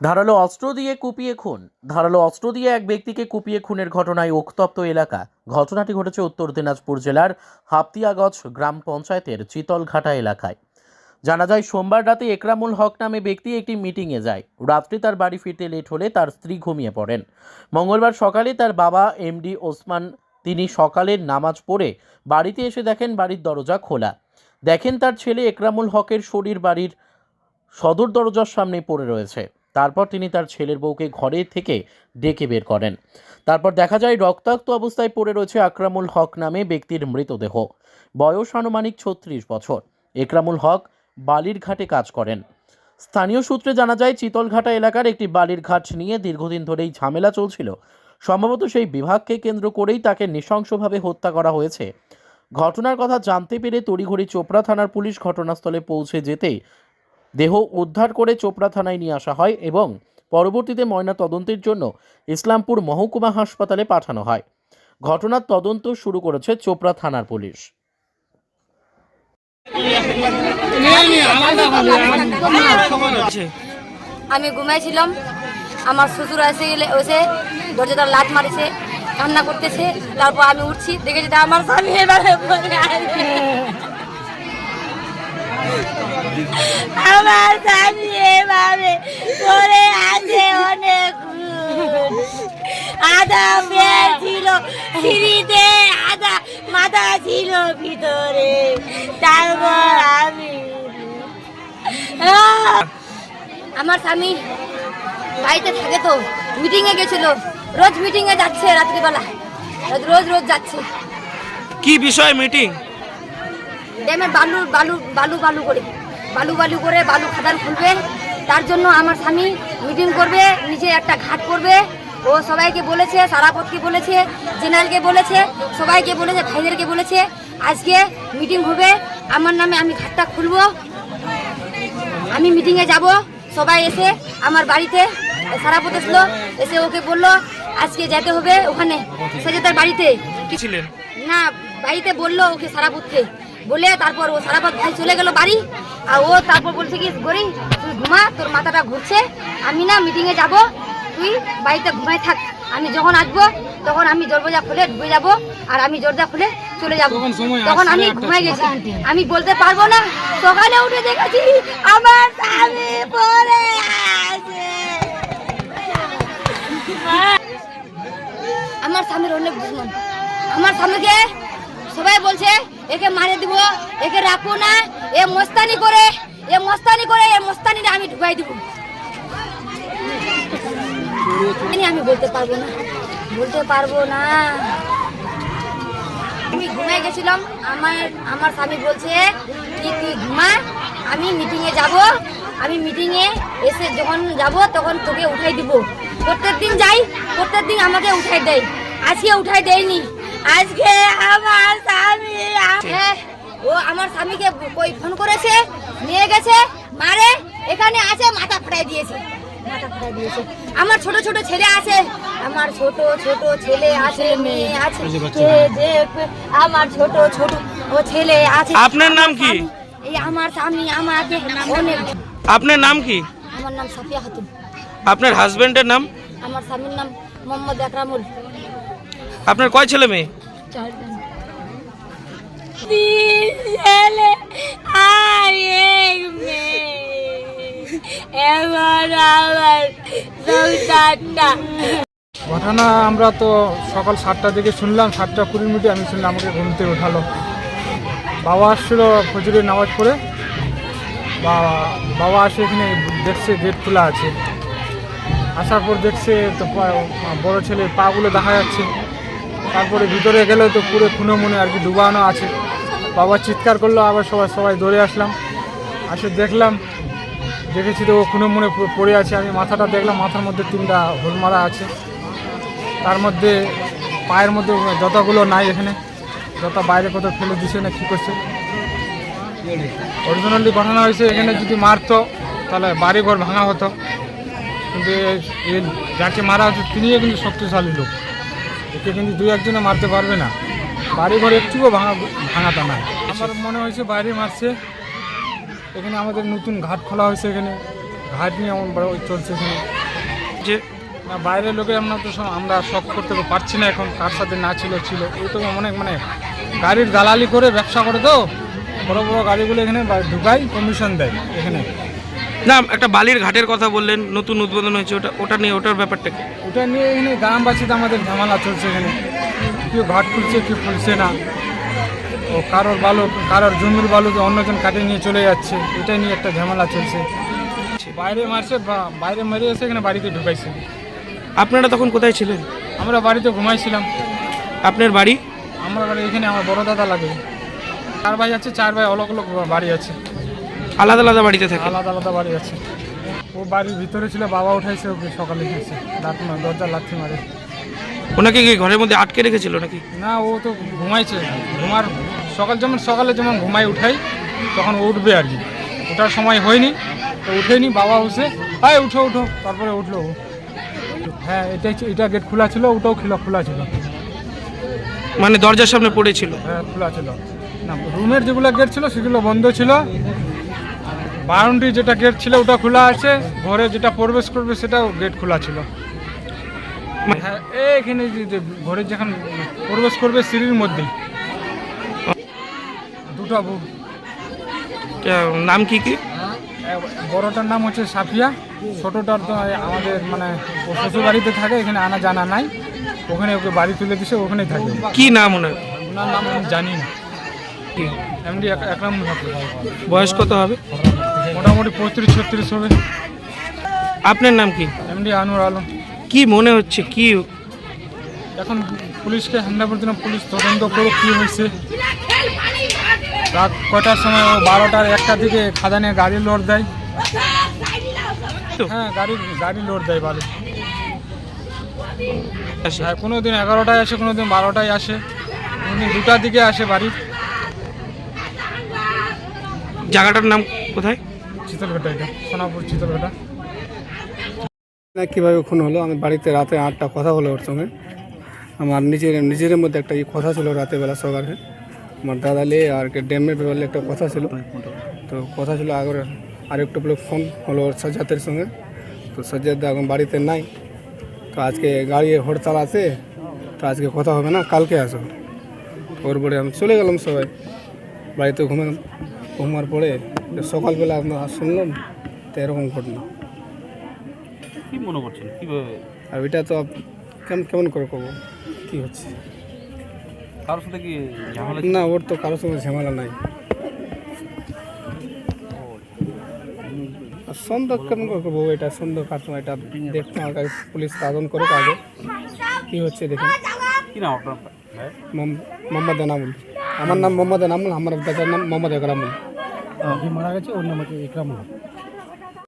ধারালো অস্ত্র দিয়ে কুপিয়ে খুন। ধারালো অস্ত্র দিয়ে এক ব্যক্তিকে কুপিয়ে খুনের ঘটনায় উত্তপ্ত এলাকা। ঘটনাটি ঘটেছে উত্তর দিনাজপুর জেলার হাপ্তিয়াগঞ্জ গ্রাম পঞ্চায়েতের চিতলঘাটা এলাকায়। জানা যায়, সোমবার রাতে একরামুল হক নামে ব্যক্তি একটি মিটিংয়ে যায়। রাত্রি তার বাড়ি ফিরতে লেট হলে তার স্ত্রী ঘুমিয়ে পড়েন। মঙ্গলবার সকালে তার বাবা, এমডি ওসমান, তিনি সকালের নামাজ পড়ে বাড়িতে এসে দেখেন বাড়ির দরজা খোলা। দেখেন তার ছেলে একরামুল হকের শরীর বাড়ির সদর দরজার সামনে পড়ে রয়েছে। তারপর তিনি তার ছেলের বউকে ঘরে থেকে ডেকে বের করেন। তারপর দেখা যায়, রক্তাক্ত অবস্থায় পড়ে রয়েছে আকরামুল হক নামে ব্যক্তির মৃতদেহ। বয়স আনুমানিক ছত্রিশ বছর। একরামুল হক বালির ঘাটে কাজ করেন। স্থানীয় সূত্রে জানা যায়, চিতলঘাটা এলাকার একটি বালির ঘাট নিয়ে দীর্ঘদিন ধরেই ঝামেলা চলছিল। সম্ভবত সেই বিভাগকে কেন্দ্র করেই তাকে নৃশংসভাবে হত্যা করা হয়েছে। ঘটনার কথা জানতে পেরে তড়িঘড়ি চোপড়া থানার পুলিশ ঘটনাস্থলে পৌঁছে যেতেই দেহ উদ্ধার করে চোপড়া থানায় নিয়ে আসা হয় এবং পরবর্তীতে ময়না তদন্তের জন্য ইসলামপুর মহকুমা হাসপাতালে পাঠানো হয়। ঘটনার তদন্ত শুরু করেছে চোপড়া থানার পুলিশ। আমি ঘুমাইছিলাম। আমার শ্বশুর এসে গেলে এসে দরজাটা লাত মারিছে, কান্না করতেছে। তারপর আমি উঠছি দেখেছি আমার স্বামী। আমার স্বামী এভাবে পড়ে আছে অনেক আধা মেয়ে ছিল সিঁড়িতে আধা মাথা ছিল ভিতরে। তারপর আমি আমার স্বামী বাড়িতে থাকে তো মিটিং এ গেছিল। রোজ মিটিং এ যাচ্ছে রাত্রিবেলা। রোজ রোজ যাচ্ছে। কি বিষয় মিটিং ড্যামের বালু বালু বালু বালু করে। বালু বালু করে বালু খাদান খুলবে। তার জন্য আমার স্বামী মিটিং করবে নিজে একটা ঘাট করবে। ও সবাইকে বলেছে সারাপথকে বলেছে জেনারেলকে বলেছে সবাইকে বলেছে ভাইদেরকে বলেছে আজকে মিটিং হবে। আমার নামে আমি ঘাটটা খুলবো। আমি মিটিংয়ে যাব। সবাই এসে আমার বাড়িতে সারাপথ এসলো। এসে ওকে বলল আজকে যেতে হবে ওখানে। সে যে তার বাড়িতে ছিলেন? না বাড়িতে বলল ওকে সারাপথকে। বলে তারপর ও সারাপথ ভাই চলে গেল বাড়ি। আর ও তারপর বলছে কি গরি তুই ঘুমা তোর মাথাটা ঘুরছে। আমি না মিটিংয়ে যাব তুই বাড়িতে ঘুমাই থাক। আমি যখন আসব তখন আমি দরজা খুলে ঢুকে যাব আর আমি দরজা খুলে চলে যাব। তখন আমি ঘুমাই গেছি। আমি বলতে পারব না সকালে উঠে দেখেছি আমার স্বামী পড়ে আছে। আমার স্বামীর অনেক দুশ্মন আমার স্বামীকে সবাই বলছে, একে মারে দিব, একে রাখব না, এ মস্তানি করে, এ মস্তানি করে, এ মস্তানিটা আমি ঢুকাই দিব। আমি বলতে পারব না, বলতে পারব না। আমি ঘুমায় গেছিলাম, আমার আমার স্বামী বলছে কি তুই ঘুমা? আমি মিটিংয়ে যাব, আমি মিটিংয়ে এসে যখন যাব, তখন তোকে উঠাই দিব। প্রত্যেক দিন যাই প্রত্যেক দিন আমাকে উঠাই দেয়। আজকে উঠাই দেয়নি। আজকে আমার স্বামী হ্যাঁ, ও আমার স্বামীকে কই ফোন করেছে নিয়ে গেছে মারে এখানে আছে মাথা ফাটাই দিয়েছে মাথা ফাটাই দিয়েছে। আমার ছোট ছোট ছেলে আছে আমার ছোট ছোট ছেলে আছে মেয়ে আছে আমার ছোট ছোট ও ছেলে আছে। আপনার নাম কি? এই আমার স্বামী আমাকে অনেক আপনার নাম কি? আমার নাম সাফিয়া খাতুন। আপনার হাজবেন্ডের নাম? আমার স্বামীর নাম মোহাম্মদ আকরামুল। আপনার কয় ছেলে মেয়ে? ঘটনা আমরা তো সকাল সাতটা থেকে শুনলাম, সাতটা কুড়ি মিনিটে আমি শুনলাম আমাকে ঘুম থেকে ওঠালো বাবা আসছিল ফজরের নামাজ পড়ে। বাবা বাবা আসে এখানে দেখছে গেট খোলা আছে। আসার পর দেখছে তো বড় ছেলে পাগুলো দেখা যাচ্ছে। তারপরে ভিতরে গেলে তো পুরো খুনে মনে আর কি ডুবানো আছে। বাবা চিৎকার করল, আবার সবাই সবাই দৌড়ে আসলাম। আসে দেখলাম, দেখেছি তো ও খুনে মনে পড়ে আছে। আমি মাথাটা দেখলাম, মাথার মধ্যে তিনটা হোল মারা আছে। তার মধ্যে পায়ের মধ্যে জতাগুলো নাই এখানে জতা বাইরে কোথাও ফেলে দিছে না কী করছে। অরিজিনালি ঘটনা হয়েছে, এখানে যদি মারতো, তাহলে বাড়ি ঘর ভাঙা হতো। কিন্তু যাকে মারা হচ্ছে তিনিও কিন্তু শক্তিশালী লোক। একে কিন্তু দুই একজনে মারতে পারবে না। বাড়ি ঘর একটুও ভাঙা ভাঙাতা না আমার মনে হয়েছে বাইরে মারছে। এখানে আমাদের নতুন ঘাট খোলা হয়েছে এখানে। ঘাট নিয়ে এমন চলছে এখানে। যে, না, বাইরের লোকে আমরা তো আমরা শখ করতে পারছি না এখন, কার সাথে না ছিল ছিল। এই তো অনেক মানে গাড়ির দালালি করে ব্যবসা করে তো বড় বড় গাড়িগুলো এখানে ঢুকাই কমিশন দেয় এখানে। না একটা বালির ঘাটের কথা বললেন নতুন উদ্বোধন হয়েছে ওটা ওটা নিয়ে ওটার ব্যাপারটা কি? ওটা নিয়ে এখানে গ্রামবাসীতে আমাদের ঝামেলা চলছে এখানে। কেউ ঘাট খুলছে কেউ খুলছে না। ও কারোর বালু কারোর জমির বালুকে অন্যজন কাটিয়ে নিয়ে চলে যাচ্ছে এটা নিয়ে একটা ঝামেলা চলছে। বাইরে মারছে বা- বাইরে মেরে এসে এখানে বাড়িতে ঢুকাইছে। আপনারা তখন কোথায় ছিলেন? আমরা বাড়িতে ঘুমাইছিলাম। আপনার বাড়ি? আমরা বাড়ি এখানে আমার বড় দাদা লাগে। চার ভাই আছে চার ভাই অলগ অলগ বাড়ি আছে। আলাদা আলাদা বাড়িতে থাকে? আলাদা আলাদা বাড়ি আছে। ও বাড়ির ভিতরে ছিল বাবা উঠাইছে ওকে সকালে উঠেছে লাঠি মারে দরজা লাঠি মারে। ওনাকে কি ঘরের মধ্যে আটকে রেখেছিল নাকি? না ও তো ঘুমাইছে। ঘুমার সকাল যেমন সকালে যেমন ঘুমাই উঠাই তখন ও উঠবে আর কি। ওঠার সময় হয়নি তো উঠেনি বাবা উঠে আয় উঠো উঠো। তারপরে উঠল। হ্যাঁ এটাই এটা গেট খোলা ছিল ওটাও খোলা খোলা ছিল। মানে দরজার সামনে পড়েছিল? হ্যাঁ খোলা ছিল। না রুমের যেগুলো গেট ছিল সেগুলো বন্ধ ছিল। বাউন্ডারি যেটা গেট ছিল ওটা খোলা আছে ঘরে যেটা প্রবেশ করবে সেটাও গেট খোলা ছিল। হ্যাঁ এইখানে ঘরে যখন প্রবেশ করবে সিঁড়ির মধ্যেই দুটো বউ। নাম কি কি? বড়টার নাম হচ্ছে সাফিয়া ছোটটার তো আমাদের মানে শ্বশুর বাড়িতে থাকে এখানে আনা জানা নাই। ওখানে ওকে বাড়ি তুলে দিছে ওখানেই থাকে। কি নাম ওনার? ওনার নাম আমি জানি না। এমডি একরাম বয়স কত হবে? মোটামুটি পঁয়ত্রিশ ছত্রিশ হবে। আপনার নাম কি? এমডি আনোয়ার আলম। কি মনে হচ্ছে কি এখন পুলিশকে ওভার দিলাম। পুলিশ তদন্ত করুক কী হয়েছে। রাত কটার সময় ও বারোটার একটা দিকে খাদানে গাড়ি লোড দেয়। হ্যাঁ গাড়ি গাড়ি লোড দেয় বাড়ি। আসে? হ্যাঁ কোনো দিন এগারোটায় আসে কোনো দিন বারোটায় আসে। দুটার দিকে আসে বাড়ি। জায়গাটার নাম কোথায়? চিতলঘাটা না, কীভাবে খুন হলো? আমি বাড়িতে রাতে আটটা কথা হলো ওর সঙ্গে। আমার নিজের নিজের মধ্যে একটা কথা ছিল রাতেবেলা সকালে। আমার দাদা লে আর ড্যামের ব্যাপারে একটা কথা ছিল। তো কথা ছিল আগের, আরেকটু বলে ফোন হলো ওর সাজ্জাতের সঙ্গে। তো সাজ্জাদ এখন বাড়িতে নাই। তো আজকে গাড়ি হরতাল আছে। তো আজকে কথা হবে না, কালকে আসো। ওর পরে আমি চলে গেলাম সবাই। বাড়িতে ঘুমে ঘুমার পরে সকালবেলা আমরা শুনলাম তো এরকম ঘটনা। কি মনে করছেন? কীভাবে? আর এটা তো কেমন কেমন করে করব? কি হচ্ছে? কারোর সাথে কি ঝামেলা না ওর তো কারোর সঙ্গে ঝামেলা নাই। সন্দেহ কেমন করে করব? এটা সন্দেহ কাটবো এটা দেখতে আমার কাছে পুলিশ তদন্ত করে আগে কি হচ্ছে দেখুন। কি নাম আপনার? মোহাম্মদ এনামুল। আমার নাম মোহাম্মদ এনামুল আমার দাদার নাম মোহাম্মদ একরামুল মারা গেছে ওর নাম হচ্ছে ইকরামুল